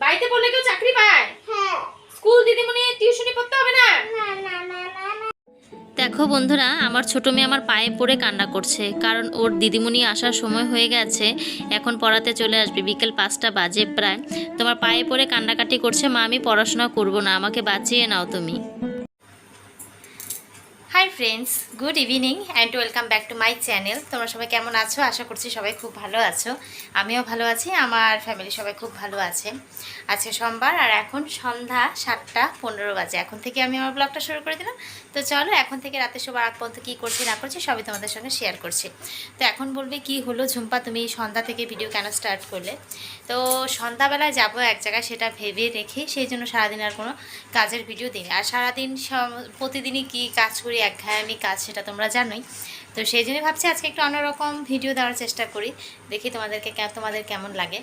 ভাই স্কুল দিদিমণি টিউশনি পড়তে হবে না। দেখো বন্ধুরা আমার ছোট মেয়ে আমার পায়ে পড়ে কান্না করছে কারণ ওর দিদিমণি আসার সময় হয়ে গেছে এখন পড়াতে চলে আসবে বিকেল পাঁচটা বাজে প্রায়। তোমার পায়ে পড়ে কান্নাকাটি করছে মা আমি পড়াশোনা করব না আমাকে বাঁচিয়ে নাও তুমি। Hi friends good evening and welcome back to my channel তোমরা সবাই কেমন আছো? আশা করছি সবাই খুব ভালো আছো। আমিও ভালো আছি, আমার ফ্যামিলি সবাই খুব ভালো আছে। আজকে সোমবার আর এখন সন্ধ্যা সাতটা পনেরো বাজে। এখন থেকে আমি আমার ব্লগটা শুরু করে দিলাম। তো চলো, এখন থেকে রাতে সবার আগ পর্যন্ত কী করছি, না করছি, সবই তোমাদের সঙ্গে শেয়ার করছি। তো এখন বলবে কি হলো? ঝুম্পা, তুমি সন্ধ্যা থেকে ভিডিও কেন স্টার্ট করলে? তো সন্ধ্যাবেলায় যাব এক জায়গায়, সেটা ভেবে রেখে, সেই জন্য সারাদিন আর কোনো কাজের ভিডিও দিই আর সারাদিন প্রতিদিনই কি কাজ করি একঘেয়েমি কাজ সেটা তোমরা জানোই। তো সেই জন্যই ভাবছি আজকে একটু অন্যরকম ভিডিও দেওয়ার চেষ্টা করি। দেখি তোমাদেরকে তোমাদের কেমন লাগে।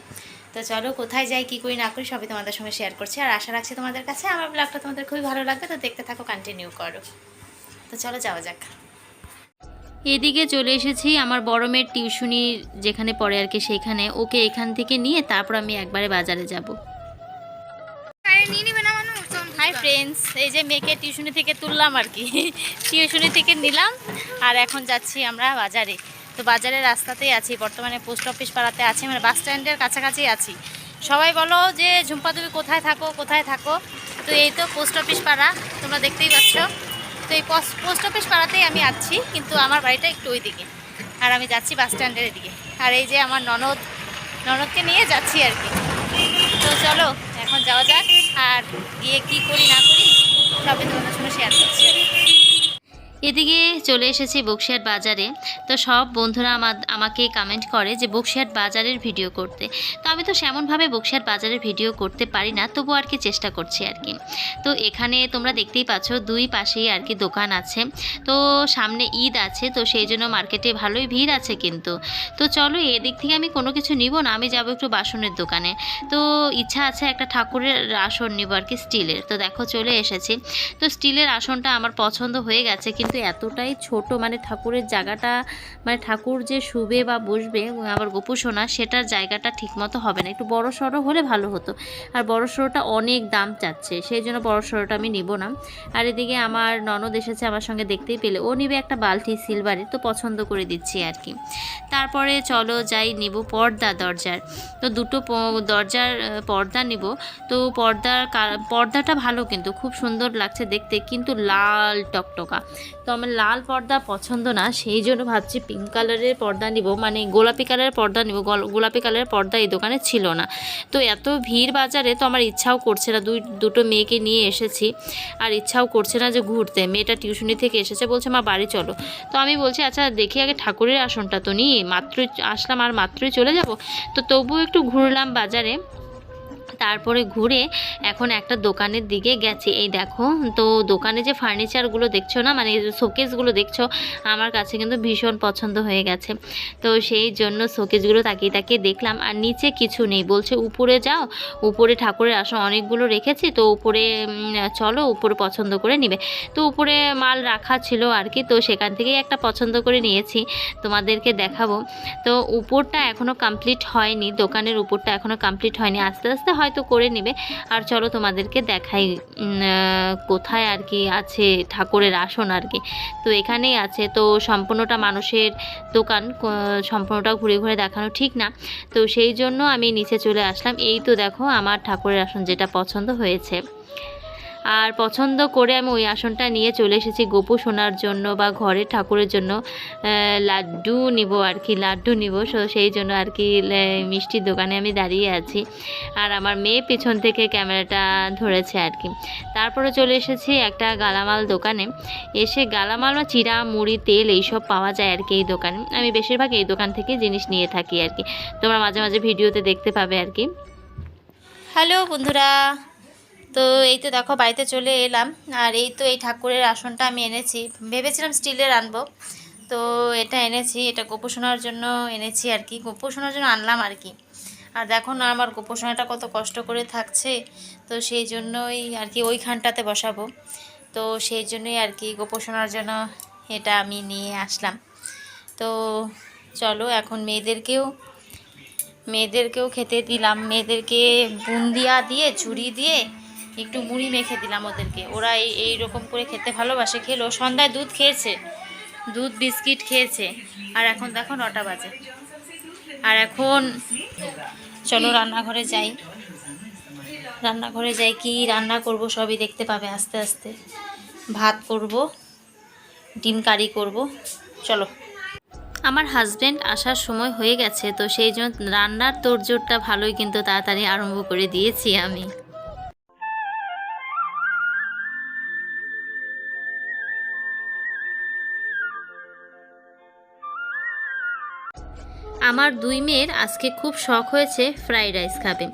তো চলো কোথায় যাই কী করি না করি সবই তোমাদের সঙ্গে শেয়ার করছি। আর আশা রাখছি তোমাদের কাছে আমার ব্লগটা তোমাদের খুবই ভালো লাগবে। তো দেখতে থাকো কন্টিনিউ করো। তো চলো যাওয়া যাক। এদিকে চলে এসেছি আমার বড় মেয়ের টিউশনি যেখানে পড়ে আর কি সেইখানে। ওকে এখান থেকে নিয়ে তারপর আমি একবারে বাজারে যাব। হাই ফ্রেন্ডস এই যে মেয়েকে টিউশনি থেকে তুললাম আর কি। টিউশনি থেকে নিলাম আর এখন যাচ্ছি আমরা বাজারে। তো বাজারের রাস্তাতেই আছি, বর্তমানে পোস্ট অফিস পাড়াতে আছি মানে বাস স্ট্যান্ডের কাছাকাছি আছি। সবাই বলো যে, ঝুম্পা তুমি কোথায় থাকো কোথায় থাকো? তো এই তো পোস্ট অফিস পাড়া, তোমরা দেখতেই পাচ্ছ। তো এই পোস্ট অফিস পাড়াতেই আমি আছি, কিন্তু আমার বাড়িটা একটু ওই দিকে আর আমি যাচ্ছি বাস স্ট্যান্ডের দিকে আর এই যে আমার ননদ, ননদকে নিয়ে যাচ্ছি আর কি। তো চলো। এখন যাওয়া যাক আর গিয়ে কি করি না করি সবই তোমাদের সঙ্গে শেয়ার করছি। এদিকে চলে এসেছি বক্সিয়াট বাজারে। তো সব বন্ধুরা আমাকে কমেন্ট করে যে বক্সিয়াট বাজারের ভিডিও করতে। তো আমি তো সেমনভাবে বক্সিয়াট বাজারের ভিডিও করতে পারি না তবু আর কি চেষ্টা করছি আর কি। তো এখানে তোমরা দেখতেই পাচ্ছ দুই পাশেই আর কি দোকান আছে। তো সামনে ঈদ আছে, তো সেই জন্য মার্কেটে ভালোই ভিড় আছে কিন্তু। তো চলো এদিক থেকে আমি কোনো কিছু নিব না, আমি যাব একটু বাসনের দোকানে। তো ইচ্ছা আছে একটা ঠাকুরের আসন নিব আর কি, স্টিলের। তো দেখো চলে এসেছি। তো স্টিলের আসনটা আমার পছন্দ হয়ে গেছে, কিন্তু এতটাই ছোট মানে ঠাকুরের জায়গাটা মানে ঠাকুর যে শুবে বা বসবে আবার গোপুসোনা, সেটার জায়গাটা ঠিকমতো হবে না। একটু বড় সড়ো হলে ভালো হতো। আর বড় সড়োটা অনেক দাম চাচ্ছে, সেই জন্য বড় সড়োটা আমি নিব না। আর এদিকে আমার ননদ এসেছে আমার সঙ্গে দেখতেই পেলে। ও নিবে একটা বালতি সিলভারের তো পছন্দ করে দিচ্ছি আর কি। তারপরে চলো যাই নিব পর্দা দরজার। তো দুটো দরজার পর্দা নিব। তো পর্দার পর্দাটা ভালো কিন্তু, খুব সুন্দর লাগছে দেখতে, কিন্তু লাল টকটকা। তো আমার লাল পর্দা পছন্দ না, সেই জন্য ভাবছি পিঙ্ক কালারের পর্দা নিব। মানে গোলাপি কালারের পর্দা নিব, গল- গোলাপি কালারের পর্দা এই দোকানে ছিল না। তো এত ভিড় বাজারে তো আমার ইচ্ছাও করছে না, দুই, দুটো মেয়েকে নিয়ে এসেছি। আর ইচ্ছাও করছে না যে ঘুরতে। মেয়েটা টিউশনি থেকে এসেছে, বলছে, মা, বাড়ি চলো। তো আমি বলছি আচ্ছা দেখি আগে ঠাকুরের আসনটা তো নিই, মাত্রই আসলাম, আর মাত্রই চলে যাব? তো তবুও একটু ঘুরলাম বাজারে। তারপরে ঘুরে এখন একটা দোকানের দিকে গেছি। এই দেখো, তো দোকানে যে ফার্নিচারগুলো দেখছ না মানে শোকেসগুলো দেখছ, আমার কাছে কিন্তু ভীষণ পছন্দ হয়ে গেছে। তো সেই জন্য শোকেসগুলো তাকিয়ে তাকিয়ে দেখলাম, আর নিচে কিছু নেই। বলছে, উপরে যাও, উপরে ঠাকুরের আসন অনেকগুলো রেখেছি, তো উপরে চলো, উপরে পছন্দ করে নিবে। তো উপরে মাল রাখা ছিল আর কি, তো সেখান থেকেই একটা পছন্দ করে নিয়েছি, তোমাদেরকে দেখাবো। তো উপরটা এখনও কমপ্লিট হয়নি, দোকানের উপরটা এখনও কমপ্লিট হয়নি। আস্তে আস্তে হয়তো করে নেবে। আর চলো তোমাদেরকে দেখাই কোথায় আর কি আছে ঠাকুরের আসন আর কি। তো এখানেই আছে। তো সম্পূর্ণটা মানুষের দোকান সম্পূর্ণটা ঘুরে ঘুরে দেখানো ঠিক না। তো সেই জন্য আমি নিচে চলে আসলাম। এই তো দেখো আমার ঠাকুরের আসন যেটা পছন্দ হয়েছে। আর পছন্দ করে আমি ওই আসনটা নিয়ে চলে এসেছি গোপু শোনার জন্য বা ঘরে ঠাকুরের জন্য লাড্ডু নিব আর কি, লাড্ডু নিব। সো সেই জন্য আর কি মিষ্টির দোকানে আমি দাঁড়িয়ে আছি। আর আমার মেয়ে পেছন থেকে ক্যামেরাটা ধরেছে আর কি। তারপরে চলে এসেছি একটা গালামাল দোকানে। এসে গালামাল বা চিরা, মুড়ি, তেল এইসব পাওয়া যায় আর কি এই দোকানে। আমি বেশিরভাগ এই দোকান থেকে জিনিস নিয়ে থাকি আর কি। তোমরা মাঝে মাঝে ভিডিওতে দেখতে পাবে আর কি। হ্যালো বন্ধুরা তো এই তো দেখো, বাড়িতে চলে এলাম। আর এই তো এই ঠাকুরের আসনটা আমি এনেছি। ভেবেছিলাম স্টিলের আনব। তো এটা এনেছি, এটা গোপোষণার জন্য এনেছি আর কি। গোপোষণার জন্য আনলাম আর কি। আর দেখো না, আমার গোপোষণাটা কত কষ্ট করে থাকছে। তো সেই জন্যই আর কি ওইখানটাতে বসাবো। তো সেই জন্যই আর কি গোপোষণার জন্য এটা আমি নিয়ে আসলাম। তো চলো, এখন মেয়েদেরকেও মেয়েদেরকেও খেতে দিলাম। মেয়েদেরকে বুন্দিয়া দিয়ে চুড়ি দিয়ে একটু মুড়ি মেখে দিলাম ওদেরকে। ওরা এই এই রকম করে খেতে ভালোবাসে। খেলো। সন্ধ্যায় দুধ খেয়েছে। দুধ, বিস্কিট খেয়েছে। আর এখন দেখো নটা বাজে। আর এখন চলো রান্নাঘরে যাই। রান্নাঘরে যাই, কি রান্না করব সবই দেখতে পাবে আস্তে আস্তে। ভাত করব, ডিম কারি করব। চলো। আমার হাজব্যান্ড আসার সময় হয়ে গেছে, তো সেই জন্য রান্নার তোড়জোড়টা ভালোই কিন্তু তাড়াতাড়ি আরম্ভ করে দিয়েছি আমি। আমার দুই মেয়ের আজকে খুব শখ হয়েছে ফ্রাইড রাইস খাবে।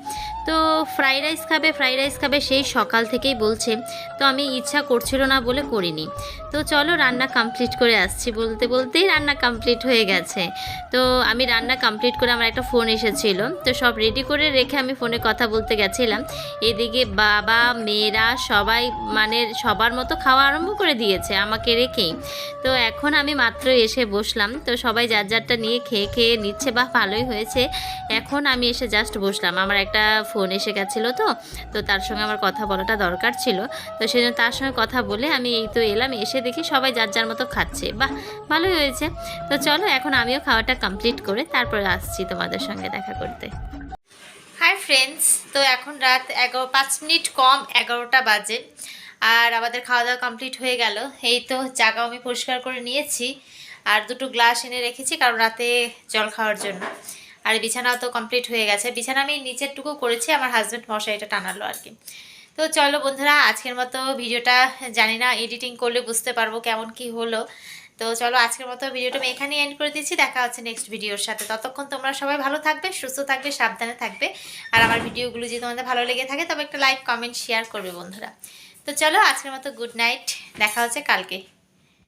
তো ফ্রাইড রাইস খাবে, ফ্রাইড রাইস খাবে সেই সকাল থেকেই বলছে, তো আমি ইচ্ছা করছিল না বলে করিনি। তো চলো রান্না কমপ্লিট করে আসছি বলতে বলতেই রান্না কমপ্লিট হয়ে গেছে। তো আমি রান্না কমপ্লিট করে আমার একটা ফোন এসেছিল। তো সব রেডি করে রেখে আমি ফোনে কথা বলতে গেছিলাম। এদিকে বাবা, মেয়েরা সবাই মানে সবার মতো খাওয়া আরম্ভ করে দিয়েছে আমাকে রেখেই। তো এখন আমি মাত্র এসে বসলাম। তো সবাই যার যারটা নিয়ে খেয়ে খেয়ে নিচ্ছে বা ভালোই হয়েছে। এখন আমি এসে জাস্ট বসলাম। আমার একটা ফোন এসে গেছিল তো তো তার সঙ্গে আমার কথা বলাটা দরকার ছিল। তো সেই জন্য তার সঙ্গে কথা বলে আমি এই তো এলাম। এসে দেখি সবাই যার যার মতো খাচ্ছে। বাহ, ভালোই হয়েছে। তো চলো, এখন আমিও খাওয়াটা কমপ্লিট করে তারপরে আসছি তোমাদের সঙ্গে দেখা করতে। হাই ফ্রেন্ডস তো এখন রাত এগারো, পাঁচ মিনিট কম, এগারোটা বাজে। আর আমাদের খাওয়া দাওয়া কমপ্লিট হয়ে গেল। এই তো জায়গাও আমি পরিষ্কার করে নিয়েছি। আর দুটো গ্লাস এনে রেখেছি কারণ রাতে জল খাওয়ার জন্য। আর বিছানাও তো কমপ্লিট হয়ে গেছে। বিছানা আমি নিচেরটুকু করেছি, আমার হাজব্যান্ড মশারিটা টানালো আর কি। তো চলো বন্ধুরা, আজকের মতো ভিডিওটা জানি না এডিটিং করলে বুঝতে পারব কেমন কি হলো। তো চলো আজকের মতো ভিডিওটা আমি এখানেই এন্ড করে দিচ্ছি, দেখা হচ্ছে নেক্সট ভিডিওর সাথে। ততক্ষণ তোমরা সবাই ভালো থাকবে, সুস্থ থাকবে, সাবধানে থাকবে। আর আমার ভিডিওগুলো যদি তোমাদের ভালো লেগে থাকে, তবে একটা লাইক কমেন্ট শেয়ার করবে বন্ধুরা। তো চলো আজকের মতো গুড নাইট দেখা হচ্ছে কালকে।